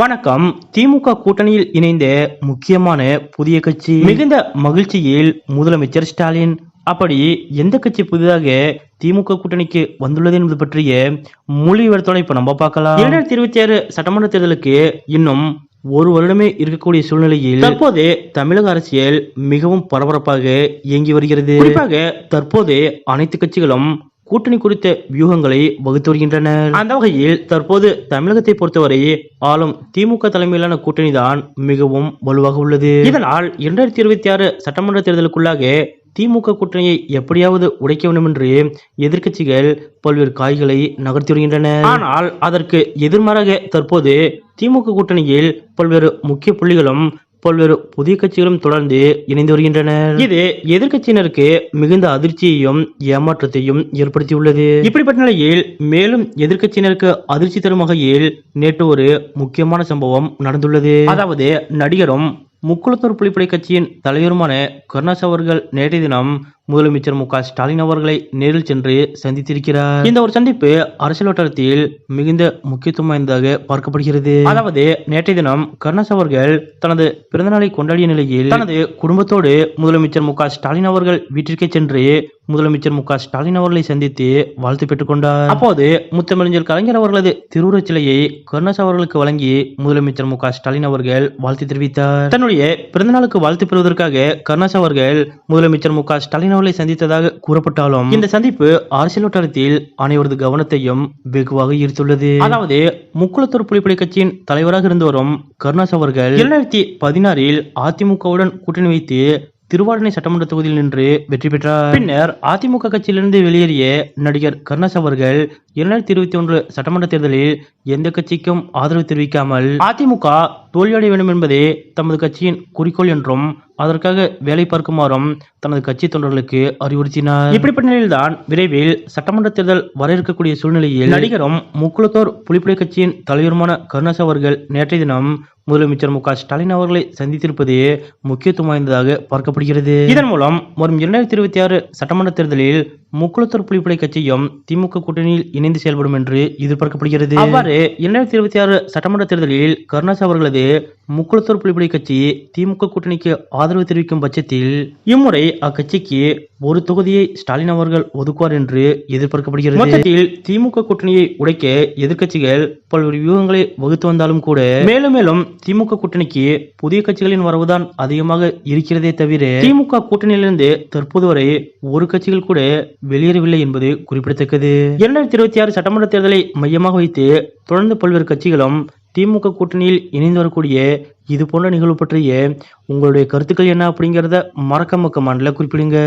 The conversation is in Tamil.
வணக்கம். திமுக கூட்டணியில் இணைந்த முக்கியமான புதிய கட்சி மிகுந்த மகிழ்ச்சியில் முதலமைச்சர் ஸ்டாலின். அப்படி எந்த கட்சி புதிதாக திமுக கூட்டணிக்கு வந்துள்ளது என்பது பற்றிய மொழி விவரத்தோட இப்ப நம்ம பார்க்கலாம். இரண்டாயிரத்தி இருபத்தி ஆறு சட்டமன்ற தேர்தலுக்கு இன்னும் ஒரு வருடமே இருக்கக்கூடிய சூழ்நிலையில் தற்போது தமிழக அரசியல் மிகவும் பரபரப்பாக இயங்கி வருகிறது. குறிப்பாக தற்போது அனைத்து கட்சிகளும் கூட்டணி குறித்த வியூகங்களை வகுத்து வருகின்றனர். அந்த வகையில் தற்போது தமிழகத்தை பொறுத்தவரை ஆளும் திமுக தலைமையிலான கூட்டணி தான் மிகவும் வலுவாக உள்ளது. இதனால் இரண்டாயிரத்தி இருபத்தி ஆறு சட்டமன்ற தேர்தலுக்குள்ளாக திமுக கூட்டணியை எப்படியாவது உடைக்க வேண்டும் என்று எதிர்க்கட்சிகள் பல்வேறு காய்களை நகர்த்தி வருகின்றனர் ஆனால் அதற்கு எதிர்மாறாக தற்போது திமுக கூட்டணியில் பல்வேறு முக்கிய புள்ளிகளும் பல்வேறு புதிய கட்சிகளும் தொடர்ந்து இணைந்து வருகின்றனர் இது எதிர்கட்சியினருக்கு மிகுந்த அதிர்ச்சியையும் ஏமாற்றத்தையும் ஏற்படுத்தியுள்ளது. இப்படிப்பட்ட நிலையில் மேலும் எதிர்க்கட்சியினருக்கு அதிர்ச்சி தரும் வகையில் நேற்று ஒரு முக்கியமான சம்பவம் நடந்துள்ளது. அதாவது நடிகரும் முக்குளத்தூர் புலிப்படை கட்சியின் தலைவருமான கருணாஸ் அவர்கள் நேற்றைய தினம் முதலமைச்சர் மு க ஸ்டாலின் அவர்களை நேரில் சென்று சந்தித்திருக்கிறார். இந்த ஒரு சந்திப்பு அரசியல் வட்டாரத்தில் மிகுந்த முக்கியத்துவம் வாய்ந்ததாக பார்க்கப்படுகிறது. அதாவது நேற்றைய தினம் கருணாஸ் அவர்கள் தனது பிறந்தநாளை கொண்டாடிய நிலையில் தனது குடும்பத்தோடு முதலமைச்சர் மு க ஸ்டாலின் அவர்கள் வீட்டிற்கே சென்று முதலமைச்சர் மு க ஸ்டாலின் அவர்களை சந்தித்து வாழ்த்து பெற்றுக் கொண்டார். அப்போது முத்தமிழஞ்சல் கலைஞர் அவர்களது திருவுருவச் சிலையை கருணாஸ் அவர்களுக்கு வழங்கி முதலமைச்சர் மு க ஸ்டாலின் அவர்கள் வாழ்த்து தெரிவித்தார். தன்னுடைய பிறந்தநாளுக்கு வாழ்த்து பெறுவதற்காக கருணாஸ் அவர்கள் முதலமைச்சர் மு க ஸ்டாலின் அவர்களை சந்தித்ததாக கூறப்பட்டாலும் இந்த சந்திப்பு அரசியல் வட்டாரத்தில் அனைவரது கவனத்தையும் வெகுவாக ஈர்த்துள்ளது. அதாவது முக்குளத்தூர் புலிப்படை கட்சியின் தலைவராக இருந்து வரும் கருணாஸ் அவர்கள் இரண்டாயிரத்தி பதினாறில் அதிமுகவுடன் கூட்டணி வைத்து திருவாடனை சட்டமன்ற தொகுதியில் நின்று வெற்றி பெற்றார். பின்னர் அதிமுக கட்சியிலிருந்து வெளியேறிய நடிகர் கருணாஸ் அவர்கள் இரண்டாயிரத்தி இருபத்தி ஒன்று சட்டமன்ற தேர்தலில் எந்த கட்சிக்கும் ஆதரவு தெரிவிக்காமல் அதிமுக தோல்வியடைய வேண்டும் என்பதே தமது கட்சியின் குறிக்கோள் என்றும் அதற்காக வேலை பார்க்குமாறும் தனது கட்சி தொண்டர்களுக்கு அறிவுறுத்தினார். இப்படிப்பட்ட நிலையில்தான் விரைவில் சட்டமன்ற தேர்தல் வர இருக்கக்கூடிய சூழ்நிலையில் நடிகரும் முக்குளத்தோர் புலிப்படை கட்சியின் தலைவருமான கருணாஸ் அவர்கள் நேற்றைய தினம் முதலமைச்சர் மு ஸ்டாலின் அவர்களை சந்தித்திருப்பது முக்கியத்துவம் வாய்ந்ததாக பார்க்கப்படுகிறது. இதன் மூலம் வரும் இரண்டாயிரத்தி இருபத்தி ஆறு சட்டமன்ற தேர்தலில் முக்குளத்தூர் புலிப்படை கட்சியும் திமுக கூட்டணியில் இணைந்து செயல்படும் என்று எதிர்பார்க்கப்படுகிறது. அவ்வாறு இரண்டாயிரத்தி இருபத்தி ஆறு சட்டமன்ற தேர்தலில் கருணாஸ் அவர்களது முக்குளத்தூர் புலிப்படை கட்சி திமுக கூட்டணிக்கு ஆதரவு தெரிவிக்கும் பட்சத்தில் இம்முறை அக்கட்சிக்கு ஒரு தொகுதியை ஸ்டாலின் அவர்கள் ஒதுக்குவார் என்று எதிர்பார்க்கப்படுகிறது. மொத்தத்தில் திமுக கூட்டணியை உடைக்க எதிர்க்கட்சிகள் பல்வேறு வியூகங்களை வகுத்து வந்தாலும் கூட மேலும் மேலும் திமுக கூட்டணிக்கு புதிய கட்சிகளின் வரவுதான் அதிகமாக இருக்கிறதே தவிர திமுக கூட்டணியிலிருந்து தற்போது வரை ஒரு கட்சிகள் கூட வெளியேறவில்லை என்பது குறிப்பிடத்தக்கது. இரண்டாயிரத்தி இருபத்தி ஆறு சட்டமன்ற தேர்தலை மையமாக வைத்து தொடர்ந்து பல்வேறு கட்சிகளும் திமுக கூட்டணியில் இணைந்து வரக்கூடிய இது போன்ற நிகழ்வு பற்றிய உங்களுடைய கருத்துக்கள் என்ன அப்படிங்கிறத மறக்காம கமெண்ட்ல குறிப்பிடுங்க.